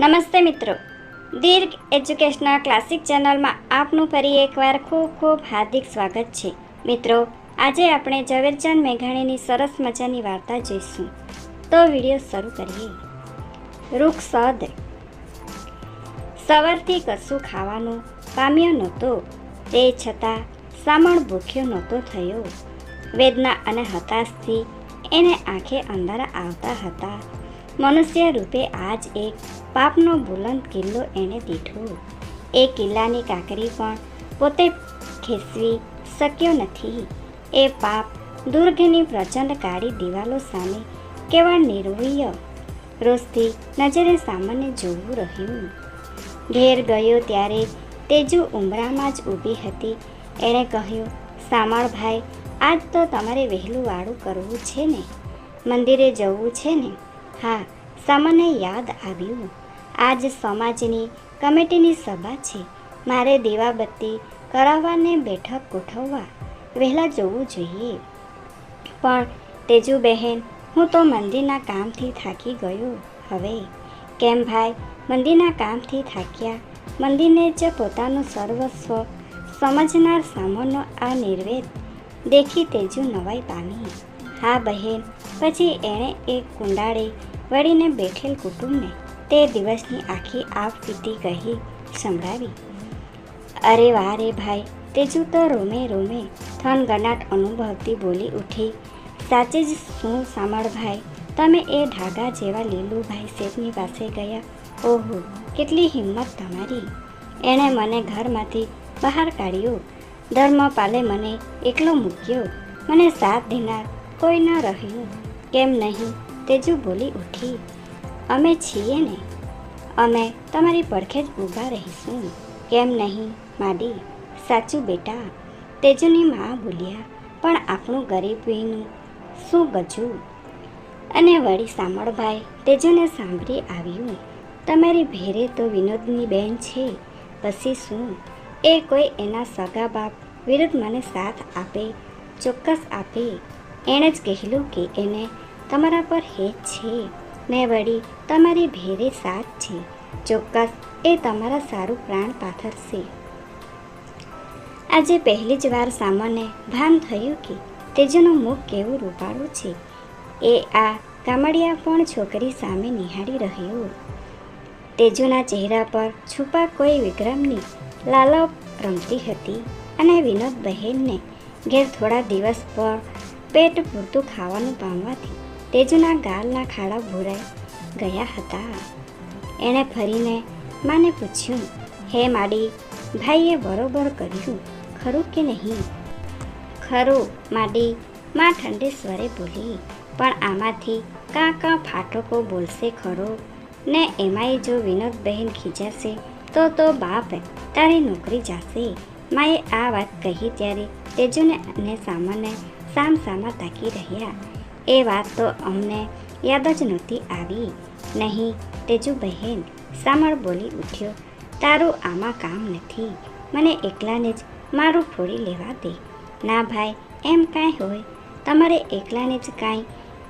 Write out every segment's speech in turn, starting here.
નમસ્તે મિત્રો. દીર્ઘ educational classic ચેનલમાં આપનું ફરી એકવાર ખૂબ ખૂબ હાર્દિક સ્વાગત છે. મિત્રો, આજે આપણે ઝવેરચંદ મેઘાણીની સરસ મજાની વાર્તા જોઈશું. તો વીડિયો શરૂ કરીએ. વૃક્ષ સદ. સવારથી કશું ખાવાનું પામ્યો નહોતો. તે છતાં સામણ ભૂખ્યો નહોતો થયો. વેદના અને હતાશથી એને આંખે અંધારા આવતા હતા. મનુષ્ય રૂપે આજ એક પાપનો બુલંદ કિલ્લો એણે દીઠો. એ કિલ્લાની કાંકરી પણ પોતે ખેંચવી શક્યો નથી. એ પાપ દુર્ગની પ્રચંડ કાળી દિવાલો સામે કેવળ નિર્વય રોજથી નજરે સામાન્ય જોવું રહ્યું. ઘેર ગયો ત્યારે તેજુ ઉમરામાં જ ઊભી હતી. એણે કહ્યું, સામળભાઈ, આજ તો તમારે વહેલું વાળું કરવું છે ને? મંદિરે જવું છે ને? હા સામાન્ય યાદ આવ્યું. આજ સમાજની કમિટીની સભા છે. મારે દીવાબત્તી કરાવવાને બેઠક ગોઠવવા વહેલા જવું જોઈએ. પણ તેજુ બહેન હું તો મંદિરના કામથી થાકી ગયો. હવે? કેમ ભાઈ? મંદિરના કામથી થાક્યા. મંદિરને જ પોતાનું સર્વસ્વ સમજનાર સામોનો આ નિર્વેદ દેખી તેજુ નવાઈ પામી. હા બહેન, પછી એણે એક કુંડાળે વળીને બેઠેલ કુટુંબને તે દિવસની આખી આપ વીતી કહી સંભળાવી. અરે વાહ રે ભાઈ, તેજુ તો રોમે રોમે થનગનાટ અનુભવતી બોલી ઉઠી. સાચે જ શું સાંભળભાઈ તમે એ ઢાગા જેવા લીલુભાઈ શેઠની પાસે ગયા. ઓહો, કેટલી હિંમત તમારી. એણે મને ઘરમાંથી બહાર કાઢ્યો. ધર્મપાલે મને એકલો મૂક્યો. મને સાથ દેનાર કોઈ ન રહ્યું. કેમ નહીં? તેજુ બોલી ઉઠી. અમે છીએ ને. અમે તમારી પડખે જ ઊભા રહીશું. કેમ નહીં, માડી? સાચું બેટા. તેજુની મા બોલ્યા, પણ આપણું ગરીબ ગરીબીનું શું ગજું? અને વળી સામળભાઈ તેજુને સાંભળી આવ્યું, તમારી ભેરે તો વિનોદની બેન છે. પછી શું? એ કોઈ એના સગા બાપ વિરુદ્ધ મને સાથ આપે, ચોક્કસ આપે. એણે જ કહેલું કે એને તમારા પર હેત છે. ને વળી તમારી ભેરે સાથ છે. ચોક્કસ એ તમારા સારું પ્રાણ પાથરશે આજે પહેલી જ વાર સામાન્ય ભાન થયું કે તેજનું મુખ કેવું રૂપાળું છે. એ આ કામડિયા પણ છોકરી સામે નિહાળી રહ્યો. તેજુના ચહેરા પર છુપા કોઈ વિક્રમની લાલપ રમતી હતી અને વિનોદ બહેનને ઘેર થોડા દિવસ પર પેટ પૂરતું ખાવાનું પામવાથી તેજુના ગાલના ખાડા ભૂરાઈ ગયા હતા. એણે ફરીને માને પૂછ્યું, હે માડી, ભાઈએ બરોબર કર્યું, ખરું કે નહીં? ખરું, માડી, માં ઠંડે સ્વરે બોલી, પણ આમાંથી કાં કાં ફાટકો બોલશે ખરો? ને એમાંય જો વિનોદ બહેન ખીજાશે, તો તો બાપ તારી નોકરી જાશે. માએ આ વાત કહી ત્યારે તેજુને અને સામાન્ય સામ સામા તાકી રહ્યા. એ વાત તો અમને યાદ જ નહોતી આવી. નહીં તેજુ બહેન સામળ બોલી ઉઠ્યો. તારું આમાં કામ નથી. મને એકલાને જ મારું ફોડી લેવા દે. ના ભાઈ, એમ કાંઈ હોય. તમારે એકલાને જ કાંઈ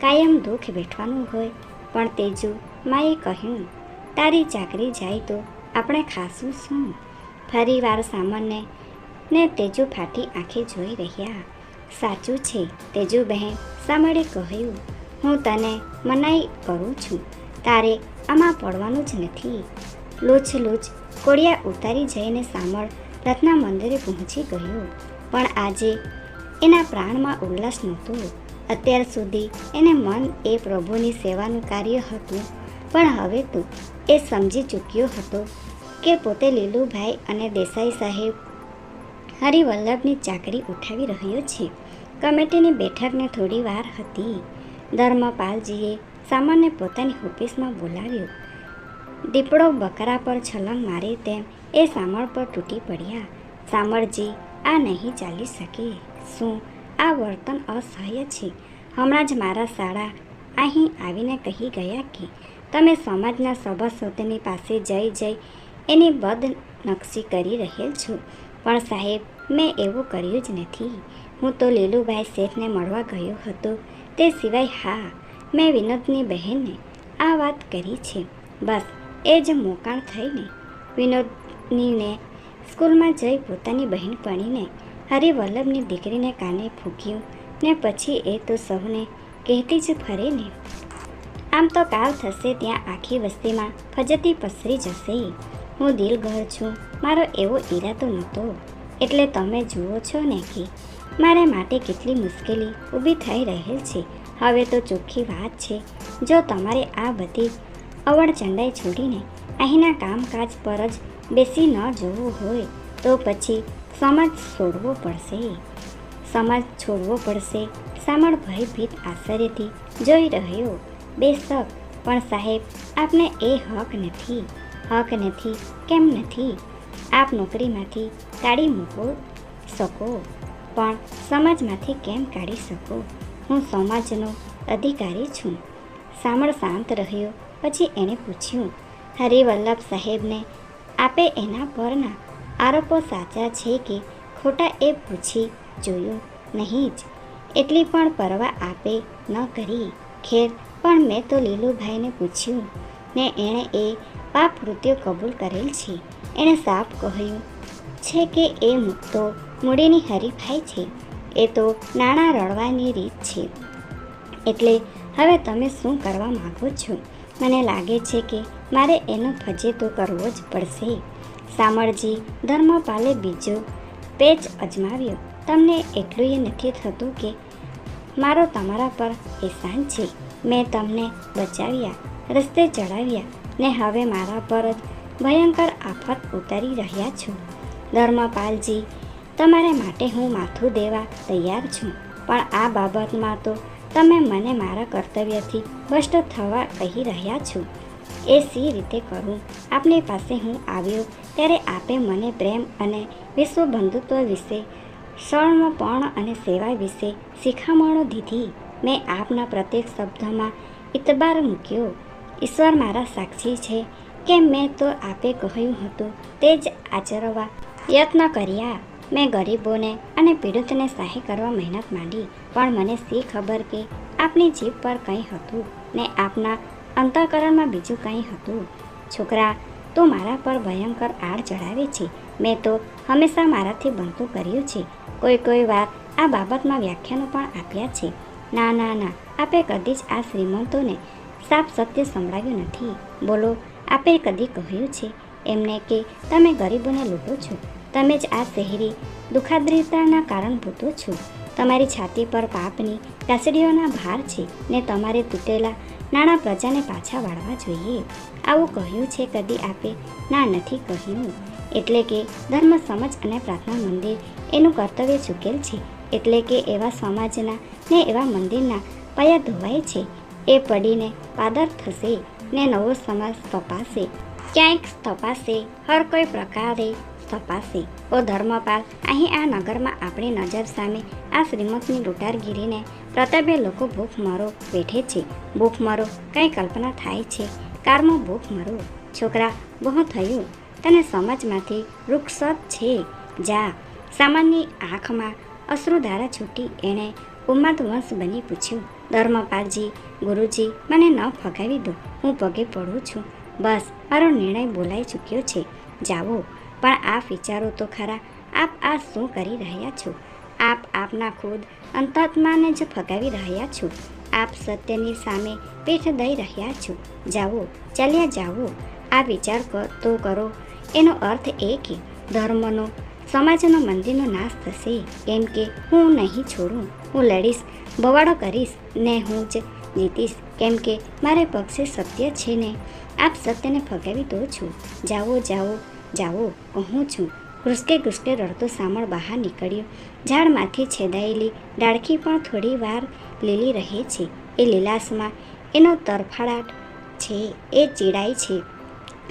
કાયમ દુઃખ વેઠવાનું હોય. પણ તેજુ માએ કહ્યું, તારી ચાકરી જાય તો આપણે ખાશું શું? ફરી વાર સામાનને ને તેજુ ફાટી આંખે જોઈ રહ્યા. સાચું છે તેજુ બહેન સાંભળે કહ્યું, હું તને મનાઈ કરું છું. તારે આમાં પડવાનું જ નથી. લોચ લોચ કોડિયા ઉતારી જઈને સામળ રત્ના મંદિરે પહોંચી ગયો. પણ આજે એના પ્રાણમાં ઉલ્લાસ નહોતો. અત્યાર સુધી એને મન એ પ્રભુની સેવાનું કાર્ય હતું. પણ હવે તો એ સમજી ચૂક્યો હતો કે પોતે લીલુભાઈ અને દેસાઈ સાહેબ હરિવલ્લભની ચાકરી ઉઠાવી રહ્યો છે. કમિટીની બેઠકને થોડી વાર હતી. ધર્મપાલજીએ સામાન્ય પોતાની ઓફિસમાં બોલાવ્યો. દીપડો બકરા પર છલંગ મારે તેમ એ સામળ પર તૂટી પડ્યા. સામળજી, આ નહીં ચાલી શકે. શું આ વર્તન અસહ્ય છે? હમણાં જ મારા શાળા અહીં આવીને કહી ગયા કે, તમે સમાજના સભાસદની પાસે જઈ જઈ એની બદનક્ષી કરી રહેલ છો. પણ સાહેબ, મેં એવું કર્યું જ નથી. હું તો લીલુભાઈ શેઠને મળવા ગયો હતો. તે સિવાય હા, મેં વિનોદની બહેનને આ વાત કરી છે. બસ, એ જ મોકાણ થઈને વિનોદનીને સ્કૂલમાં જઈ પોતાની બહેન પડીને હરિવલ્લભની દીકરીને કાને ફૂંક્યું ને પછી એ તો સૌને કહેતી જ ફરે ને આમ તો કાલ થશે ત્યાં આખી વસ્તીમાં ફજતી પસરી જશે. હું દિલગર છું. મારો એવો ઈરાદો નહોતો. એટલે તમે જુઓ છો ને કે મારે માટે કેટલી મુશ્કેલી ઊભી થઈ રહેલ છે. હવે તો ચોખ્ખી વાત છે. જો તમારે આ બધી અવળચંડાઈ છોડીને અહીંના કામકાજ પર જ બેસી ન જવું હોય, તો પછી સમાજ છોડવો પડશે. સમાજ છોડવો પડશે. સામળ ભયભીત આશ્ચર્યથી જોઈ રહ્યો. બેશક, પણ સાહેબ, આપને એ હક નથી. હક નથી, કેમ નથી? આપ નોકરીમાંથી કાઢી મૂકો, શકો. પણ સમાજમાંથી કેમ કાઢી શકો? હું સમાજનો અધિકારી છું. સામળ શાંત રહ્યો, પછી એણે પૂછ્યું હરિવલ્લભ સાહેબને આપે એના પરના આરોપો સાચા છે કે ખોટા એ પૂછી જોયું નહીં જ. એટલી પણ પરવા આપે ન કરી. ખેર, પણ મેં તો લીલુભાઈને પૂછ્યું. ને એણે એ પાપ કૃત્યો કબૂલ કરેલ છે. એણે સાફ કહ્યું, છે કે એ મુક્તો મૂડીની હરીફાઈ છે. એ તો નાણાં રળવાની રીત છે. એટલે હવે તમે શું કરવા માગો છો? મને લાગે છે કે મારે એનો ફજેતો કરવો જ પડશે. સામળજી ધર્મપાલે બીજો પેચ અજમાવ્યો, તમને એટલું એ નથી થતું કે મારો તમારા પર એહસાન છે? મેં તમને બચાવ્યા, રસ્તે ચડાવ્યા ને હવે મારા પર જ ભયંકર આફત ઉતારી રહ્યા છો. ધર્મપાલજી, તમારે માટે હું માથું દેવા તૈયાર છું, પણ આ બાબતમાં તો તમે મને મારા કર્તવ્યથી ભ્રષ્ટ થવા કહી રહ્યા છો. એ સી રીતે કરું, આપની પાસે હું આવ્યો ત્યારે આપે મને પ્રેમ અને વિશ્વ બંધુત્વ વિશે શર્મપણ અને સેવા વિશે શિખામણો દીધી. મેં આપના પ્રત્યેક શબ્દમાં ઇતબાર મૂક્યો. ઈશ્વર મારા સાક્ષી છે કે મેં તો આપે કહ્યું હતું તે જ આચરવા યત્ન કર્યા. મેં ગરીબોને અને પીડિતને સહાય કરવા મહેનત માંડી, પણ મને શી ખબર કે આપની જીભ પર કંઈ હતું ને આપના અંતઃકરણમાં બીજું કંઈ હતું? છોકરા, તું મારા પર ભયંકર આડ ચડાવે છે. મેં તો હંમેશા મારાથી બનતું કર્યું છે. કોઈ કોઈ વાર આ બાબતમાં વ્યાખ્યાનો પણ આપ્યા છે. ના ના ના, આપે કદી જ આ શ્રીમંતોને સાફ સત્ય સંભળાવ્યું નથી. બોલો, આપે કદી કહ્યું છે એમને કે તમે ગરીબોને લૂંટો છો? તમે જ આ શહેરી દુખાદ્રિતાના કારણભૂતો છો. તમારી છાતી પર પાપની કાસડીઓના ભાર છે ને તમારે તૂટેલા નાણાં પ્રજાને પાછા વાળવા જોઈએ. આવું કહ્યું છે કદી આપે? ના, નથી કહ્યું. એટલે કે ધર્મ, સમજ અને પ્રાર્થના મંદિર એનું કર્તવ્ય ચૂકેલ છે. એટલે કે એવા સમાજના ને એવા મંદિરના પાયા ધોવાય છે. એ પડીને પાદર થશે ને નવો સમાજ સ્થપાશે. ક્યાંક સ્થપાશે, હર કોઈ પ્રકારે સ્થપાશે. ઓ ધર્મપાલ, અહીં આ નગરમાં આપણી નજર સામે આ શ્રીમંતની લૂંટારગીરીને પ્રતાપે લોકો ભૂખમરો બેઠે છે. ભૂખમરો કંઈ કલ્પના થાય છે? કારમાં ભૂખમરો? છોકરા, બહુ થયું. તને સમાજમાંથી વૃક્ષ છે. જા. સામાન્ય આંખમાં અશ્રુધારા છૂટી એણે ઉમ્માદ વંશ બની પૂછ્યું, ધર્મપાલજી, ગુરુજી, મને ન ફગાવી દો, હું પગે પડું છું. બસ, મારો નિર્ણય બોલાઈ ચૂક્યો છે, જાઓ. પણ આ વિચારો તો ખરા, આપ આ શું કરી રહ્યા છો? આપ આપના ખુદ અંતાત્માને જ ફગાવી રહ્યા છો. આપ સત્યની સામે પીઠ દઈ રહ્યા છો. જાઓ, ચાલ્યા જાઓ. આ વિચાર તો કરો. એનો અર્થ એ કે ધર્મનો, સમાજનો મંદિરનો નાશ થશે, કેમ કે હું નહીં છોડું. હું લડીશ, બવાડો કરીશ, ને હું જ જીતીશ. કેમ કે મારે પક્ષે સત્ય છે ને, આપ સત્યને ફગાવી દો છો. જાઓ જાઓ જાઓ, કહું છું. ઘૂસકે ઘૂસકે રડતો સામળ બહાર નીકળ્યો. ઝાડમાંથી છેદાયેલી ડાળખી પણ થોડી વાર લીલી રહે છે. એ લીલાશમાં એનો તરફાડાટ છે, એ ચીડાય છે.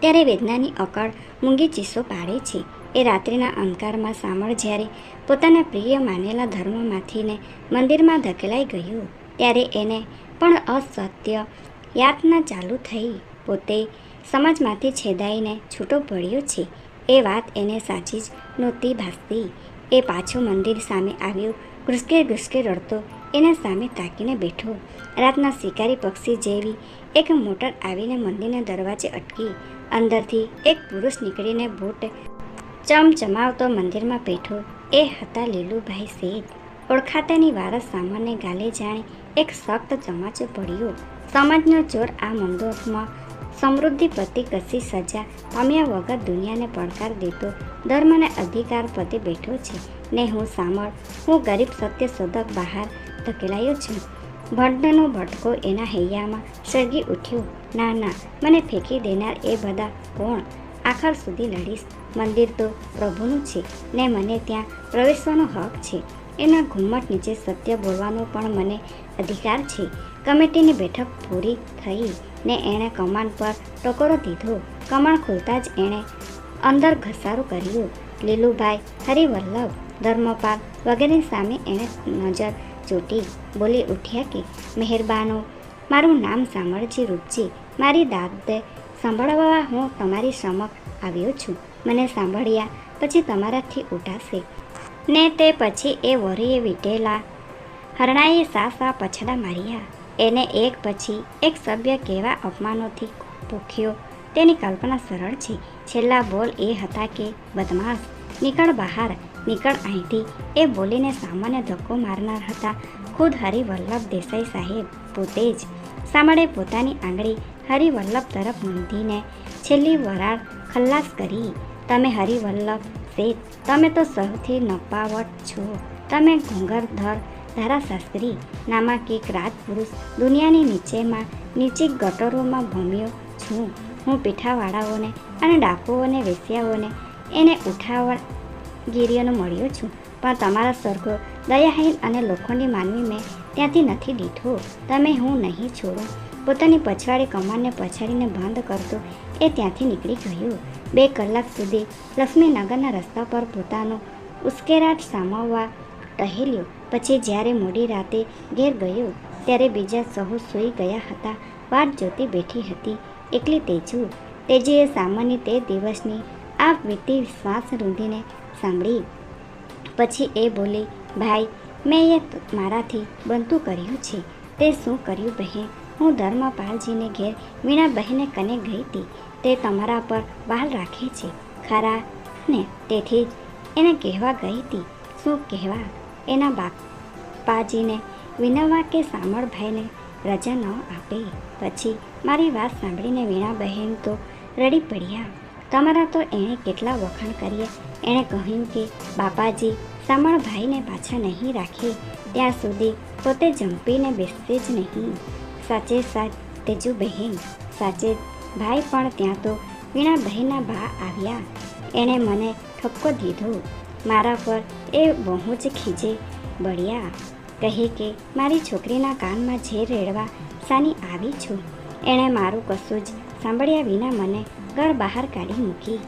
ત્યારે વેદનાની અકળ મૂંગી ચીસો પાડે છે. એ રાત્રિના અંધકારમાં સામળ જ્યારે પોતાના પ્રિય માનેલા ધર્મમાંથીને મંદિરમાં ધકેલાઈ ગયું, ત્યારે એને પણ અસત્ય યાતના ચાલુ થઈ. પોતે સમાજમાંથી છેદાઈને છૂટો પડ્યો છે. એ વાત એને સાચી જ નહોતી ભાસતી. એ પાછો મંદિર સામે આવ્યો, ઘુસકે ઘુસકે રડતો, એના સામે તાકીને બેઠો. રાતના શિકારી પક્ષી જેવી એક મોટર આવીને મંદિરના દરવાજે અટકી. અંદરથી એક પુરુષ નીકળીને બૂટ ચમચમાવતો મંદિરમાં બેઠો. એ હતા લીલુભાઈ શેઠ ઓળખાતાની વારસ સામાન્ય ગાલે જાણે એક સખ્ત ચમાચો પડ્યો. સમાજનો ચોર આ મંદોરમાં સમૃદ્ધિ પ્રતિ કશી સજા પામ્યા વગર દુનિયાને પડકાર દેતો ધર્મને અધિકાર પદે બેઠો છે. ને હું સામળ હું ગરીબ સત્ય શોધક બહાર ધકેલાયો છું. ભંડનો ભટકો એના હૈયામાં સળગી ઉઠ્યો. ના ના, મને ફેંકી દેનાર એ બધા કોણ? આખર સુધી લડીશ. મંદિર તો પ્રભુનું છે ને મને ત્યાં પ્રવેશવાનો હક છે. એના ઘુમ્મટ નીચે સત્ય બોલવાનો પણ મને અધિકાર છે. કમિટીની બેઠક પૂરી થઈ ને એણે કમાન પર ટકોરો દીધો. કમાણ ખોલતા જ એણે અંદર ઘસારો કર્યો. લીલુભાઈ હરિવલ્લભ, ધર્મપાલ વગેરે સામે એણે નજર ચોટી. બોલી ઉઠ્યા કે, મહેરબાનો, મારું નામ સાંભળજી રૂપજી. મારી દાદ સાંભળવા હું તમારી સમક્ષ આવ્યો છું. મને સાંભળ્યા, પછી તમારાથી ઉઠાશે. ને તે પછી એ વરીએ વીટેલા હરણાએ સા સા પછડા માર્યા. એને એક પછી એક સભ્ય કેવા અપમાનોથી ભૂખ્યો. તેની કલ્પના સરળ છે. છેલ્લા બોલ એ હતા કે, બદમાશ, નીકળ બહાર, નીકળ અહીંથી. એ બોલીને સામાન્ય ધક્કો મારનાર હતા. ખુદ હરિવલ્લભ દેસાઈ સાહેબ પોતે જ સામળે પોતાની આંગળી હરિવલ્લભ તરફ નોંધીને છેલ્લી વરાળ ખલ્લાસ કરી. તમે હરિવલ્લભ શેઠ તમે તો સૌથી નપાવટ છો. તમે ઘૂંઘરધર, ધારાશાસ્ત્રી, નામાંકિક રાજપુરુષ, દુનિયાની નીચેમાં, નીચી ગટરોમાં ભમ્યો છું. હું પીઠાવાળાઓને અને ડાકુઓને વેસ્યાઓને એને ઉઠાવગીરીઓનો મળ્યો છું. પણ તમારા સ્વર્ગો, દયાહીન અને લોખંડી માનવી મેં ત્યાંથી નથી દીઠો તમે હું નહીં છોડું. પોતાની પછવાડી કમાનને પછાડીને બંધ કરતો એ ત્યાંથી નીકળી ગયો. બે કલાક સુધી લક્ષ્મીનગરના રસ્તા પર પોતાનો ઉશ્કેરાટ સામાવવા ટહેલ્યો. પછી જ્યારે મોડી રાતે ઘેર ગયો, ત્યારે બીજા સહુ સૂઈ ગયા હતા. વાટ જોતી બેઠી હતી. એકલી તેજુ તેજીએ સામાન્ય તે દિવસની આ વીતી શ્વાસ રૂંધીને સાંભળી. પછી એ બોલી, ભાઈ, મેં એ મારાથી બનતું કર્યું છે. તે શું કર્યું બહેન? હું ધર્મપાલજીને ઘેર વીણા બહેને કને ગઈ હતી તે તમારા પર બાલ રાખે છે, ખરા? ને તેથી જ એને કહેવા ગઈ હતી. શું કહેવા? એના બાપાજીને વિનવવા કે સામળભાઈને રજા ન આપે? પછી મારી વાત સાંભળીને વીણાબહેન તો રડી પડ્યા. તમારા તો એણે કેટલા વખાણ કર્યા એણે કહ્યું કે બાપાજી સામળભાઈને પાછા નહીં રાખે. ત્યાં સુધી પોતે જંપીને બેસશે જ નહીં. સાચે સાચ તેજુ બહેન સાચે ભાઈ પણ ત્યાં તો વીણા બહેનના બા આવ્યા. એણે મને ઠપકો દીધો. મારા પર એ બહુ જ ખીજે બળ્યા. કહે કે, મારી છોકરીના કાનમાં ઝેર રેડવા સાની આવી છું. એણે મારું કશું જ સાંભળ્યા વિના મને ગળ બહાર કાઢી મૂકી.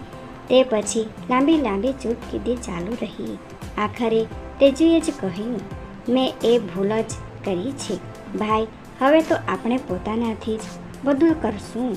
તે પછી લાંબી લાંબી ચૂપ કીધી ચાલુ રહી. આખરે તેજુએ જ કહ્યું, મેં એ ભૂલ જ કરી છે. ભાઈ, હવે તો આપણે પોતાનાથી જ બધું કરશું.